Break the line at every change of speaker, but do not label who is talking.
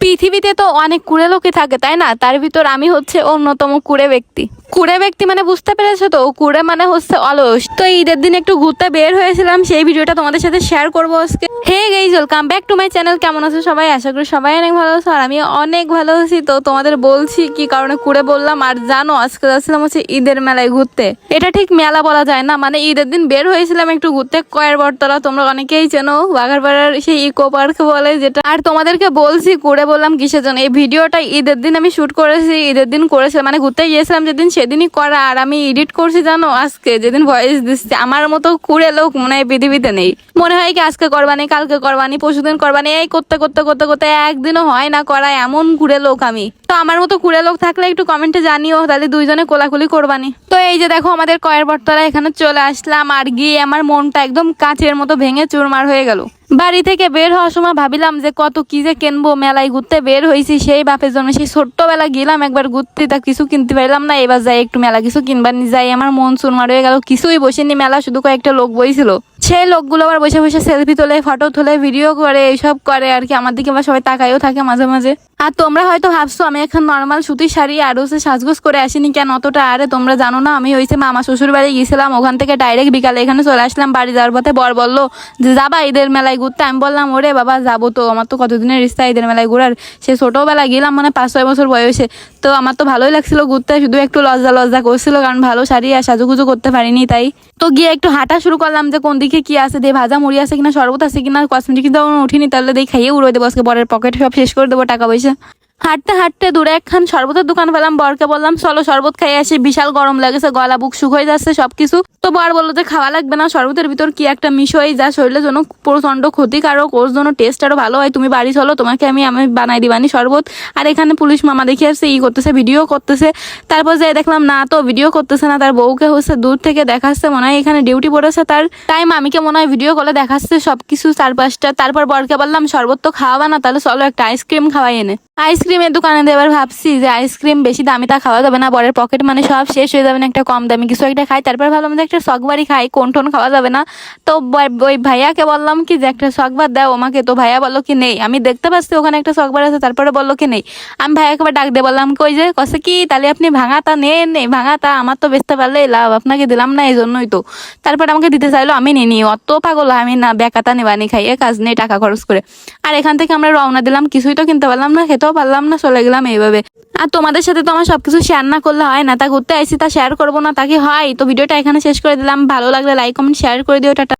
পৃথিবীতে তো অনেক কুড়ে লোকে থাকে, তাই না? তার ভিতর আমি হচ্ছে অন্যতম কুড়ে ব্যক্তি। কুড়ে ব্যক্তি মানে বুঝতে পেরেছ তো? কুড়ে মানে হচ্ছে অলস। তো ঈদের দিন একটু ঘুরতে বের হয়েছিলাম, সেই ভিডিওটা তোমাদের সাথে শেয়ার করব আজকে। Hey guys welcome back to my channel কেমন আছো সবাই? আশা করি সবাই অনেক ভালো আছো আর আমি অনেক ভালো আছি। তো তোমাদের বলছি কি কারণে কুড়ে বললাম? আর জানো, আজকে যাচ্ছিলাম হচ্ছে ঈদের মেলায় ঘুরতে। এটা ঠিক মেলা বলা যায় না মানে ঈদের দিন বের হয়েছিলাম একটু ঘুরতে। কয়ের বটতলা, তোমরা অনেকেই চেনো, বাঘারপাড়ার সেই ইকো পার্ক বলে যেটা। আর তোমাদেরকে বলছি করে বললাম কিসের জন্য? এই ভিডিওটা ঈদের দিন আমি শুট করেছি, ঈদের দিন করেছিলাম। মানে ঘুরতে গিয়েছিলাম যেদিন, সেদিনই করা। আর আমি এডিট করছি, জানো, আজকে যেদিন ভয়েস দিচ্ছি, আমার মতো কুড়ে লোক মনে হয় পৃথিবীতে নেই। মনে হয় কি আজকে করবানি কালকে করবানি, পরশুদিন করবানি, এই করতে করতে করতে করতে একদিনও হয় না করা এমন কুড়ে লোক আমি। তো আমার মতো কুড়ে লোক থাকলে একটু কমেন্টে জানিও, তাহলে দুইজনে কোলাকুলি করবানি। তো এই যে দেখো আমাদের কয়ের বটতলা এখানে চলে আসলাম, আর গিয়ে আমার মনটা একদম কাঁচের মতো ভেঙে চুরমার হয়ে গেল। বাড়ি থেকে বের হওয়ার সময় ভাবিলাম যে কত কি যে কিনবো, মেলায় ঘুরতে বের হয়েছি, সেই বাপের জন্য সেই ছোট্টবেলা গেলাম, একবার ঘুরতে তা কিছু কিনতে পারলাম না, এবার যাই একটু মেলা কিছু কিনবার নি যাই, আমার মন চুরমার হয়ে গেল, কিছুই বসেনি, মেলা শুধু কয়েকটা লোক বইছিল। সেই লোকগুলো আবার বসে বসে সেলফি তোলে ফটো তোলে ভিডিও করে, এইসব করে, আর কি আমার দিকে আবার সবাই তাকাইও থাকে মাঝে মাঝে। আর তোমরা হয়তো ভাবছ, আমি এখন নর্মাল সুতির শাড়ি আর হচ্ছে সাজগোজ করে আসিনি কেন, অতটা আরে তোমরা জানো না, আমি হয়েছে মামা শ্বশুর বাড়ি গেছিলাম, ওখান থেকে ডাইরেক্ট বিকালে এখানে চলে আসলাম, বাড়ি যাওয়ার পথে বর বলল যে, যাবা ঈদের মেলায় ঘুরতে, আমি বললাম, ওরে বাবা, যাব তো। আমার তো কতদিনের ইচ্ছা ঈদের মেলায় ঘুরার? সে ছোটোবেলা গেলাম মানে পাঁচ, ছয় বছর বয়সে। তো আমার তো ভালোই লাগছিল ঘুরতে, শুধু একটু লজ্জা লজ্জা করছিল, কারণ ভালো শাড়ি আর সাজুগুজু করতে পারিনি, তাই। তো গিয়ে একটু হাঁটা শুরু করলাম যে, কোন দিকে কি আছে দিয়ে ভাজা মুড়ি আছে কিনা, শরবত আছে কিনা কসমেটিক কিন্তু উঠিনি, তাহলে দিয়ে খাইয়ে উড়ে দেবো, আজকে পরের পকেট সব শেষ করে দেবো, টাকা পয়সা। হাঁটতে হাঁটতে দূরে একখান শরবতের দোকান পেলাম, বরকে বললাম, চলো শরবত খাই আসি, বিশাল গরম লাগেছে, গলা বুক শুক হয়ে যাচ্ছে সবকিছু। তো বর বলল যে, খাওয়া লাগবে না, শরবতের ভিতর কি একটা মিশই যা শরীরের জন্য প্রচণ্ড ক্ষতিকারক, ওর জন্য টেস্ট আরও ভালো হয়, তুমি বাড়ি চলো, তোমাকে আমি আমি বানাই দিবানি শরবত। আর এখানে পুলিশ মামা দেখে আসছে, ই করতেছে, ভিডিও করতেছে। তারপর যে দেখলাম, না তো, ভিডিও করতেছে না। তার বউকে হচ্ছে দূর থেকে দেখাচ্ছে, মনে হয় এখানে ডিউটি পড়েছে তার। তাই মামিকে মনে হয় ভিডিও কলে দেখাচ্ছে সবকিছু চারপাশটা। তারপর বরকে বললাম, শরবত তো খাওয়াবা না, তাহলে চলো একটা আইসক্রিম খাওয়াই এনে। আইসক্রিমের দোকানে দিয়ে এবার ভাবছি যে আইসক্রিম বেশি দামি তা খাওয়া যাবে না, বরের পকেট মানে সব শেষ হয়ে যাবে না একটা কম দামি। কিছু একটা খাই, তারপর ভাবলাম যে একটা সকবারই খাই, কোন টোন খাওয়া যাবে না। তো ওই ভাইয়াকে বললাম কি যে একটা সকবার দাও আমাকে। তো ভাইয়া বলল কি নেই, আমি দেখতে পাচ্ছি ওখানে একটা সকবার আছে, তারপরে বলল কি নেই। আমি ভাইয়াকে ডাক দিয়ে বললাম, কই যে, কসে কি, তাহলে আপনি ভাঙাতা নেন নেই ভাঙাতা আমার তো বেচতে পারলেই লাভ, আপনাকে দিলাম না এই জন্যই তো। তারপর আমাকে দিতে চাইলো, আমি নিনি অত পাগল, আমি না বেকাতা নেবানি খাই, এ কাজ নেই, টাকা খরচ করে। আর এখান থেকে আমরা রওনা দিলাম, কিছুই তো কিনতে পারলাম না, খেতেও পারলাম না, চলে গেলাম এইভাবে। আর তোমাদের সাথে তো আমার সবকিছু শেয়ার না করলে হয় না। তা ঘুরতে আইসি, তা শেয়ার করব না তাকে হয়? তো ভিডিওটা এখানে শেষ করে দিলাম। ভালো লাগলে লাইক কমেন্ট শেয়ার করে দিও, টাটা।